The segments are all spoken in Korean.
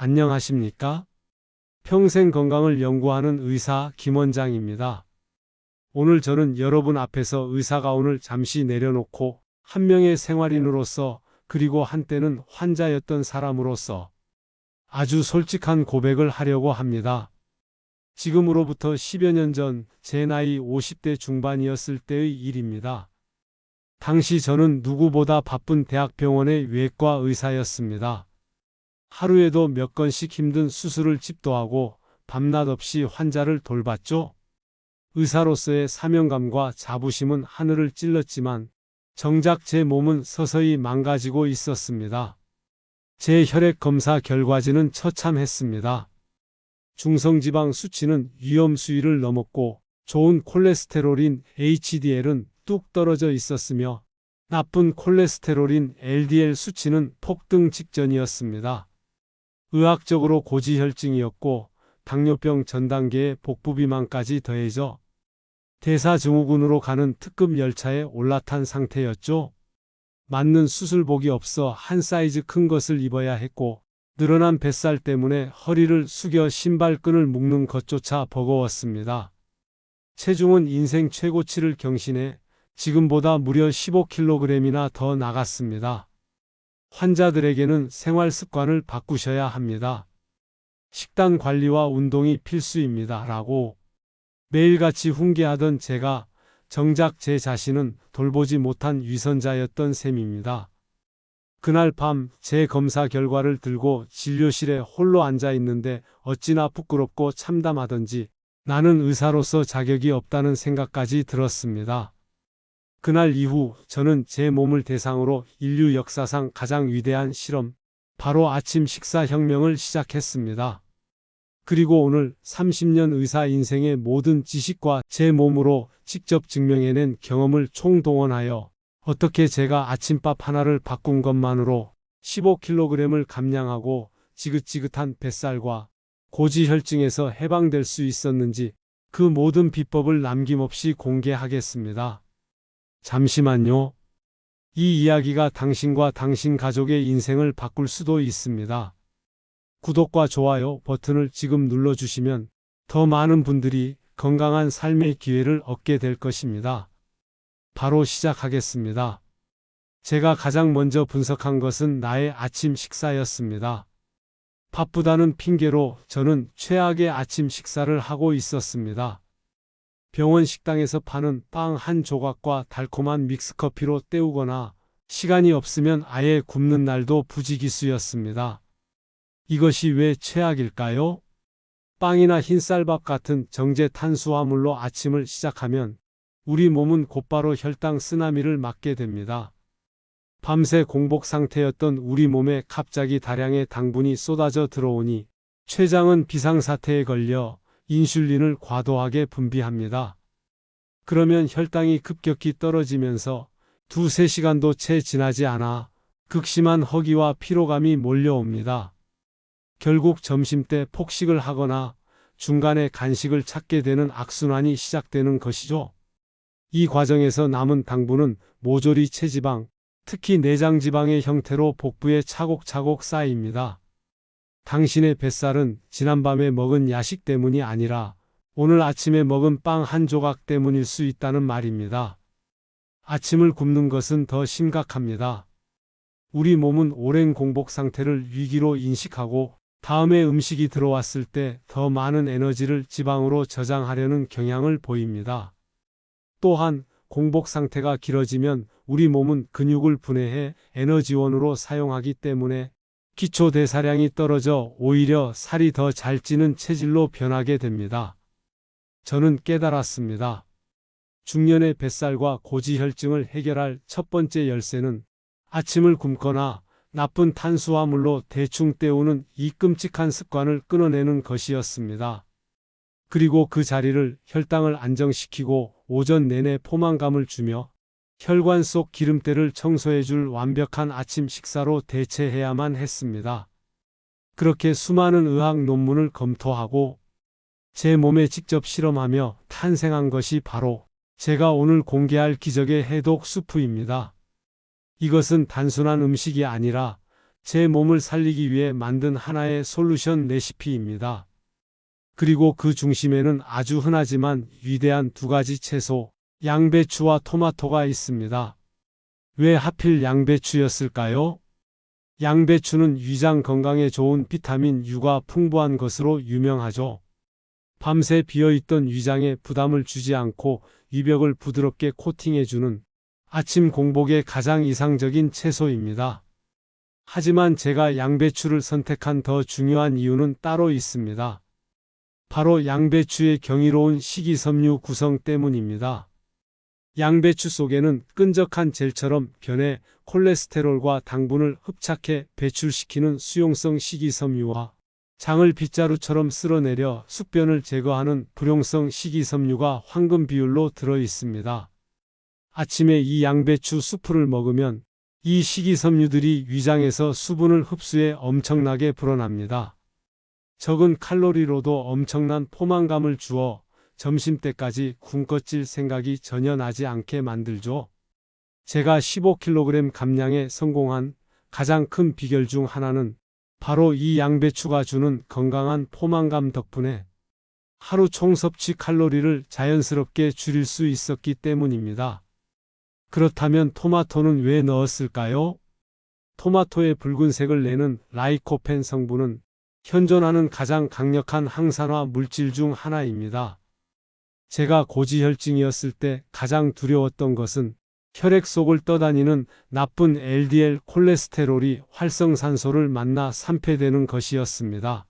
안녕하십니까? 평생 건강을 연구하는 의사 김 원장입니다. 오늘 저는 여러분 앞에서 의사가운을 잠시 내려놓고 한 명의 생활인으로서 그리고 한때는 환자였던 사람으로서 아주 솔직한 고백을 하려고 합니다. 지금으로부터 10여 년 전 제 나이 50대 중반이었을 때의 일입니다. 당시 저는 누구보다 바쁜 대학병원의 외과 의사였습니다. 하루에도 몇 건씩 힘든 수술을 집도하고 밤낮 없이 환자를 돌봤죠. 의사로서의 사명감과 자부심은 하늘을 찔렀지만 정작 제 몸은 서서히 망가지고 있었습니다. 제 혈액 검사 결과지는 처참했습니다. 중성지방 수치는 위험 수위를 넘었고 좋은 콜레스테롤인 HDL은 뚝 떨어져 있었으며 나쁜 콜레스테롤인 LDL 수치는 폭등 직전이었습니다. 의학적으로 고지혈증이었고 당뇨병 전 단계의 복부비만까지 더해져 대사증후군으로 가는 특급 열차에 올라탄 상태였죠. 맞는 수술복이 없어 한 사이즈 큰 것을 입어야 했고 늘어난 뱃살 때문에 허리를 숙여 신발끈을 묶는 것조차 버거웠습니다. 체중은 인생 최고치를 경신해 지금보다 무려 15kg이나 더 나갔습니다. 환자들에게는 생활 습관을 바꾸셔야 합니다. 식단 관리와 운동이 필수입니다. 라고 매일같이 훈계하던 제가 정작 제 자신은 돌보지 못한 위선자였던 셈입니다. 그날 밤 제 검사 결과를 들고 진료실에 홀로 앉아 있는데 어찌나 부끄럽고 참담하던지 나는 의사로서 자격이 없다는 생각까지 들었습니다. 그날 이후 저는 제 몸을 대상으로 인류 역사상 가장 위대한 실험, 바로 아침 식사 혁명을 시작했습니다. 그리고 오늘 30년 의사 인생의 모든 지식과 제 몸으로 직접 증명해낸 경험을 총동원하여 어떻게 제가 아침밥 하나를 바꾼 것만으로 15kg을 감량하고 지긋지긋한 뱃살과 고지혈증에서 해방될 수 있었는지 그 모든 비법을 남김없이 공개하겠습니다. 잠시만요. 이 이야기가 당신과 당신 가족의 인생을 바꿀 수도 있습니다. 구독과 좋아요 버튼을 지금 눌러주시면 더 많은 분들이 건강한 삶의 기회를 얻게 될 것입니다. 바로 시작하겠습니다. 제가 가장 먼저 분석한 것은 나의 아침 식사였습니다. 바쁘다는 핑계로 저는 최악의 아침 식사를 하고 있었습니다. 병원 식당에서 파는 빵 한 조각과 달콤한 믹스커피로 때우거나 시간이 없으면 아예 굶는 날도 부지기수였습니다. 이것이 왜 최악일까요? 빵이나 흰쌀밥 같은 정제 탄수화물로 아침을 시작하면 우리 몸은 곧바로 혈당 쓰나미를 맞게 됩니다. 밤새 공복 상태였던 우리 몸에 갑자기 다량의 당분이 쏟아져 들어오니 췌장은 비상사태에 걸려 인슐린을 과도하게 분비합니다. 그러면 혈당이 급격히 떨어지면서 두세 시간도 채 지나지 않아 극심한 허기와 피로감이 몰려옵니다. 결국 점심때 폭식을 하거나 중간에 간식을 찾게 되는 악순환이 시작되는 것이죠. 이 과정에서 남은 당분은 모조리 체지방, 특히 내장지방의 형태로 복부에 차곡차곡 쌓입니다. 당신의 뱃살은 지난밤에 먹은 야식 때문이 아니라 오늘 아침에 먹은 빵 한 조각 때문일 수 있다는 말입니다. 아침을 굶는 것은 더 심각합니다. 우리 몸은 오랜 공복 상태를 위기로 인식하고 다음에 음식이 들어왔을 때 더 많은 에너지를 지방으로 저장하려는 경향을 보입니다. 또한 공복 상태가 길어지면 우리 몸은 근육을 분해해 에너지원으로 사용하기 때문에 기초 대사량이 떨어져 오히려 살이 더 잘 찌는 체질로 변하게 됩니다. 저는 깨달았습니다. 중년의 뱃살과 고지혈증을 해결할 첫 번째 열쇠는 아침을 굶거나 나쁜 탄수화물로 대충 때우는 이 끔찍한 습관을 끊어내는 것이었습니다. 그리고 그 자리를 혈당을 안정시키고 오전 내내 포만감을 주며 혈관 속 기름때를 청소해줄 완벽한 아침 식사로 대체해야만 했습니다. 그렇게 수많은 의학 논문을 검토하고 제 몸에 직접 실험하며 탄생한 것이 바로 제가 오늘 공개할 기적의 해독 수프입니다. 이것은 단순한 음식이 아니라 제 몸을 살리기 위해 만든 하나의 솔루션 레시피입니다. 그리고 그 중심에는 아주 흔하지만 위대한 두 가지 채소, 양배추와 토마토가 있습니다. 왜 하필 양배추였을까요? 양배추는 위장 건강에 좋은 비타민 U가 풍부한 것으로 유명하죠. 밤새 비어있던 위장에 부담을 주지 않고 위벽을 부드럽게 코팅해주는 아침 공복의 가장 이상적인 채소입니다. 하지만 제가 양배추를 선택한 더 중요한 이유는 따로 있습니다. 바로 양배추의 경이로운 식이섬유 구성 때문입니다. 양배추 속에는 끈적한 젤처럼 변해 콜레스테롤과 당분을 흡착해 배출시키는 수용성 식이섬유와 장을 빗자루처럼 쓸어내려 숙변을 제거하는 불용성 식이섬유가 황금 비율로 들어 있습니다. 아침에 이 양배추 수프를 먹으면 이 식이섬유들이 위장에서 수분을 흡수해 엄청나게 불어납니다. 적은 칼로리로도 엄청난 포만감을 주어 점심때까지 군것질 생각이 전혀 나지 않게 만들죠. 제가 15kg 감량에 성공한 가장 큰 비결 중 하나는 바로 이 양배추가 주는 건강한 포만감 덕분에 하루 총 섭취 칼로리를 자연스럽게 줄일 수 있었기 때문입니다. 그렇다면 토마토는 왜 넣었을까요? 토마토의 붉은색을 내는 라이코펜 성분은 현존하는 가장 강력한 항산화 물질 중 하나입니다. 제가 고지혈증이었을 때 가장 두려웠던 것은 혈액 속을 떠다니는 나쁜 LDL 콜레스테롤이 활성산소를 만나 산패되는 것이었습니다.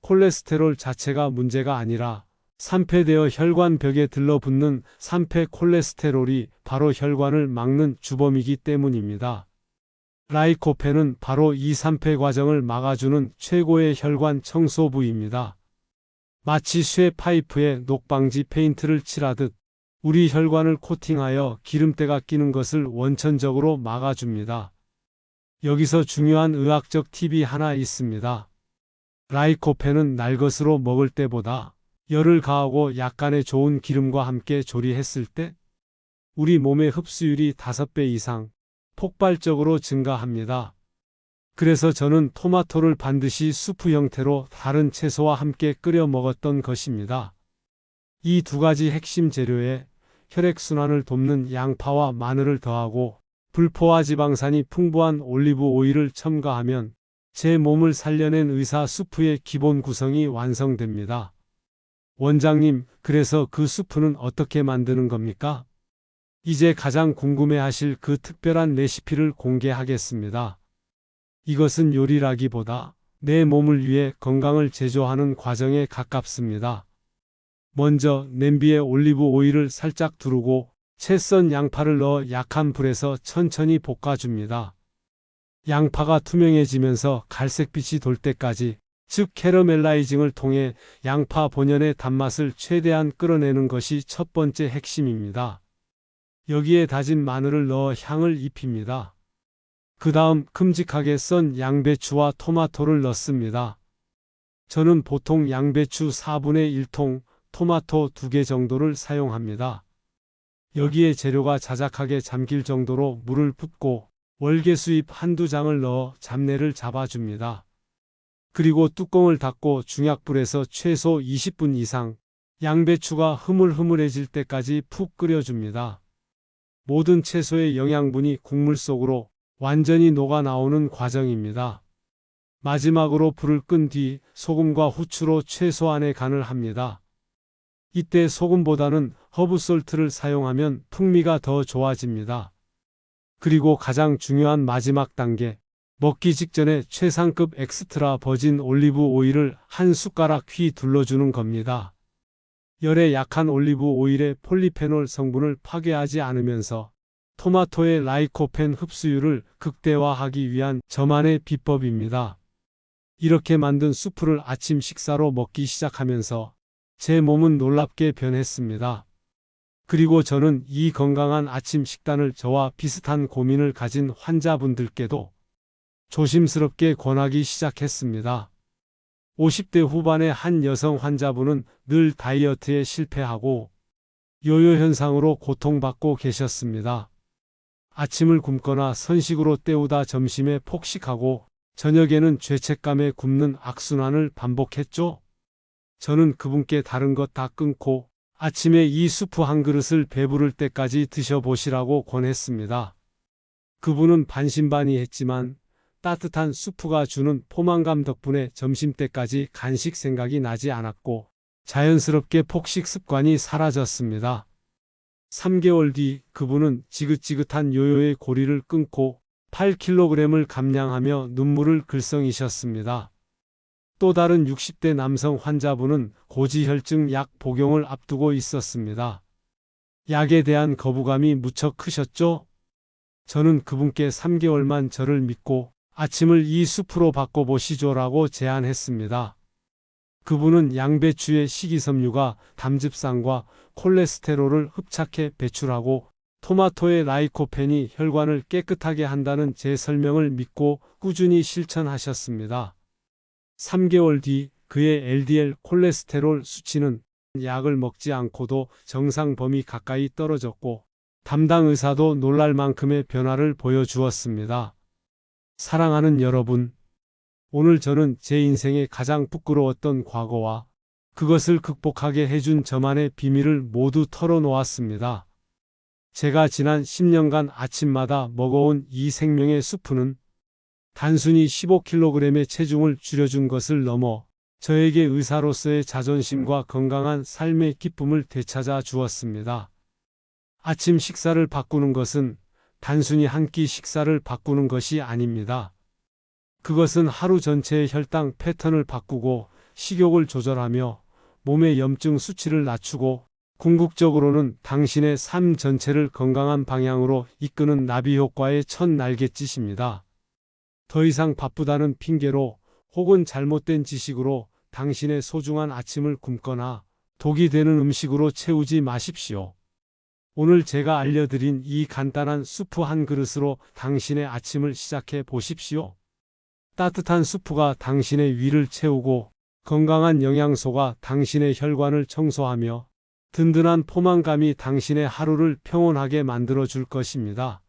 콜레스테롤 자체가 문제가 아니라 산패되어 혈관벽에 들러붙는 산패 콜레스테롤이 바로 혈관을 막는 주범이기 때문입니다. 라이코펜은 바로 이 산패 과정을 막아주는 최고의 혈관 청소부입니다. 마치 쇠 파이프에 녹방지 페인트를 칠하듯 우리 혈관을 코팅하여 기름때가 끼는 것을 원천적으로 막아줍니다. 여기서 중요한 의학적 팁이 하나 있습니다. 라이코펜은 날 것으로 먹을 때보다 열을 가하고 약간의 좋은 기름과 함께 조리했을 때 우리 몸의 흡수율이 5배 이상 폭발적으로 증가합니다. 그래서 저는 토마토를 반드시 수프 형태로 다른 채소와 함께 끓여 먹었던 것입니다. 이 두 가지 핵심 재료에 혈액순환을 돕는 양파와 마늘을 더하고 불포화 지방산이 풍부한 올리브 오일을 첨가하면 제 몸을 살려낸 의사 수프의 기본 구성이 완성됩니다. 원장님, 그래서 그 수프는 어떻게 만드는 겁니까? 이제 가장 궁금해 하실 그 특별한 레시피를 공개하겠습니다. 이것은 요리라기보다 내 몸을 위해 건강을 제조하는 과정에 가깝습니다. 먼저 냄비에 올리브 오일을 살짝 두르고 채 썬 양파를 넣어 약한 불에서 천천히 볶아줍니다. 양파가 투명해지면서 갈색빛이 돌 때까지 즉 캐러멜라이징을 통해 양파 본연의 단맛을 최대한 끌어내는 것이 첫 번째 핵심입니다. 여기에 다진 마늘을 넣어 향을 입힙니다. 그 다음 큼직하게 썬 양배추와 토마토를 넣습니다. 저는 보통 양배추 4분의 1통, 토마토 2개 정도를 사용합니다. 여기에 재료가 자작하게 잠길 정도로 물을 붓고 월계수잎 한두 장을 넣어 잡내를 잡아줍니다. 그리고 뚜껑을 닫고 중약불에서 최소 20분 이상 양배추가 흐물흐물해질 때까지 푹 끓여줍니다. 모든 채소의 영양분이 국물 속으로 완전히 녹아 나오는 과정입니다. 마지막으로 불을 끈 뒤 소금과 후추로 최소한의 간을 합니다. 이때 소금보다는 허브솔트를 사용하면 풍미가 더 좋아집니다. 그리고 가장 중요한 마지막 단계, 먹기 직전에 최상급 엑스트라 버진 올리브 오일을 한 숟가락 휘 둘러주는 겁니다. 열에 약한 올리브 오일의 폴리페놀 성분을 파괴하지 않으면서 토마토의 라이코펜 흡수율을 극대화하기 위한 저만의 비법입니다. 이렇게 만든 수프를 아침 식사로 먹기 시작하면서 제 몸은 놀랍게 변했습니다. 그리고 저는 이 건강한 아침 식단을 저와 비슷한 고민을 가진 환자분들께도 조심스럽게 권하기 시작했습니다. 50대 후반의 한 여성 환자분은 늘 다이어트에 실패하고 요요 현상으로 고통받고 계셨습니다. 아침을 굶거나 선식으로 때우다 점심에 폭식하고 저녁에는 죄책감에 굶는 악순환을 반복했죠. 저는 그분께 다른 것 다 끊고 아침에 이 수프 한 그릇을 배부를 때까지 드셔보시라고 권했습니다. 그분은 반신반의했지만 따뜻한 수프가 주는 포만감 덕분에 점심때까지 간식 생각이 나지 않았고 자연스럽게 폭식 습관이 사라졌습니다. 3개월 뒤 그분은 지긋지긋한 요요의 고리를 끊고 8kg을 감량하며 눈물을 글썽이셨습니다. 또 다른 60대 남성 환자분은 고지혈증 약 복용을 앞두고 있었습니다. 약에 대한 거부감이 무척 크셨죠? 저는 그분께 3개월만 저를 믿고 아침을 이 숲으로 바꿔보시죠라고 제안했습니다. 그분은 양배추의 식이섬유가 담즙산과 콜레스테롤을 흡착해 배출하고 토마토의 라이코펜이 혈관을 깨끗하게 한다는 제 설명을 믿고 꾸준히 실천하셨습니다. 3개월 뒤 그의 LDL 콜레스테롤 수치는 약을 먹지 않고도 정상 범위 가까이 떨어졌고 담당 의사도 놀랄 만큼의 변화를 보여주었습니다. 사랑하는 여러분, 오늘 저는 제 인생에 가장 부끄러웠던 과거와 그것을 극복하게 해준 저만의 비밀을 모두 털어놓았습니다. 제가 지난 10년간 아침마다 먹어온 이 생명의 수프는 단순히 15kg의 체중을 줄여준 것을 넘어 저에게 의사로서의 자존심과 건강한 삶의 기쁨을 되찾아 주었습니다. 아침 식사를 바꾸는 것은 단순히 한 끼 식사를 바꾸는 것이 아닙니다. 그것은 하루 전체의 혈당 패턴을 바꾸고 식욕을 조절하며 몸의 염증 수치를 낮추고 궁극적으로는 당신의 삶 전체를 건강한 방향으로 이끄는 나비 효과의 첫 날갯짓입니다. 더 이상 바쁘다는 핑계로 혹은 잘못된 지식으로 당신의 소중한 아침을 굶거나 독이 되는 음식으로 채우지 마십시오. 오늘 제가 알려드린 이 간단한 수프 한 그릇으로 당신의 아침을 시작해 보십시오. 따뜻한 수프가 당신의 위를 채우고 건강한 영양소가 당신의 혈관을 청소하며 든든한 포만감이 당신의 하루를 평온하게 만들어 줄 것입니다.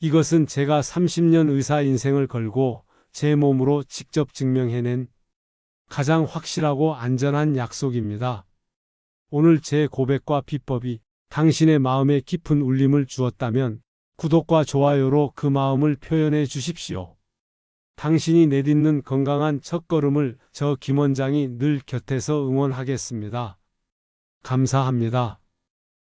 이것은 제가 30년 의사 인생을 걸고 제 몸으로 직접 증명해낸 가장 확실하고 안전한 약속입니다. 오늘 제 고백과 비법이 당신의 마음에 깊은 울림을 주었다면 구독과 좋아요로 그 마음을 표현해 주십시오. 당신이 내딛는 건강한 첫걸음을 저 김 원장이 늘 곁에서 응원하겠습니다. 감사합니다.